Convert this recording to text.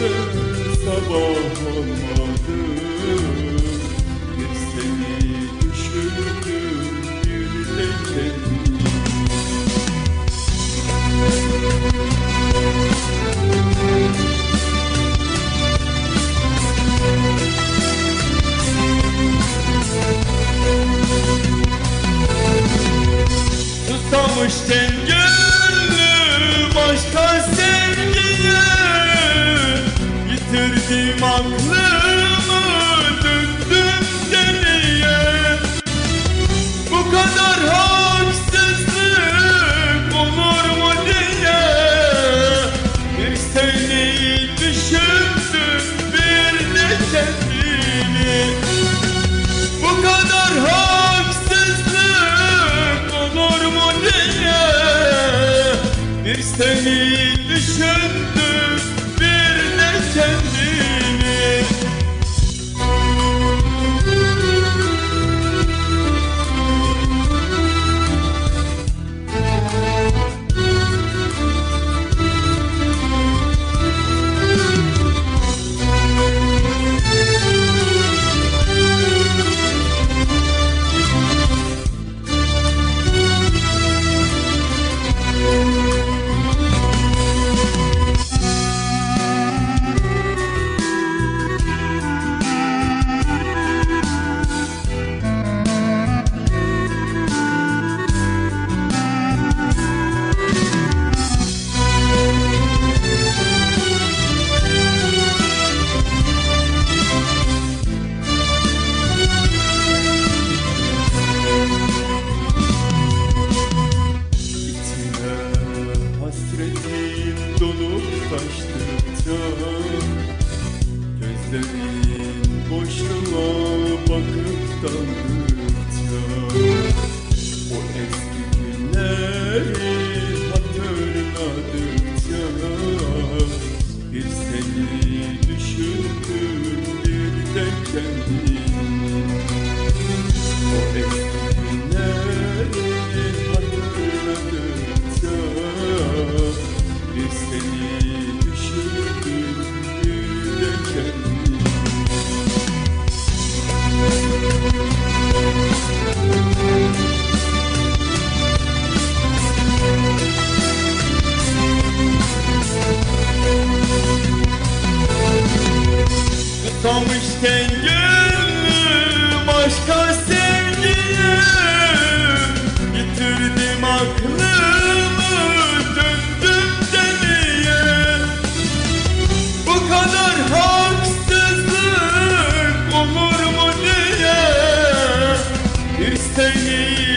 de sabah. Olmadı Hep düşündüm yürüyeceğim Tutamışken gönlü başka sen Yitirdim aklımı döndüm deliye. Bu kadar haksızlık olur mu diye. Bir seni düşündüm bir de kendimi. Bu kadar haksızlık olur mu diye. Bir seni düşündüm taştıkça Gözlerin boşluğa bakıp daldıkça Susamışken gönlüm başka sevgiye Yitirdim aklımı döndüm deliye Bu kadar haksızlık olur mu diye. Bir seni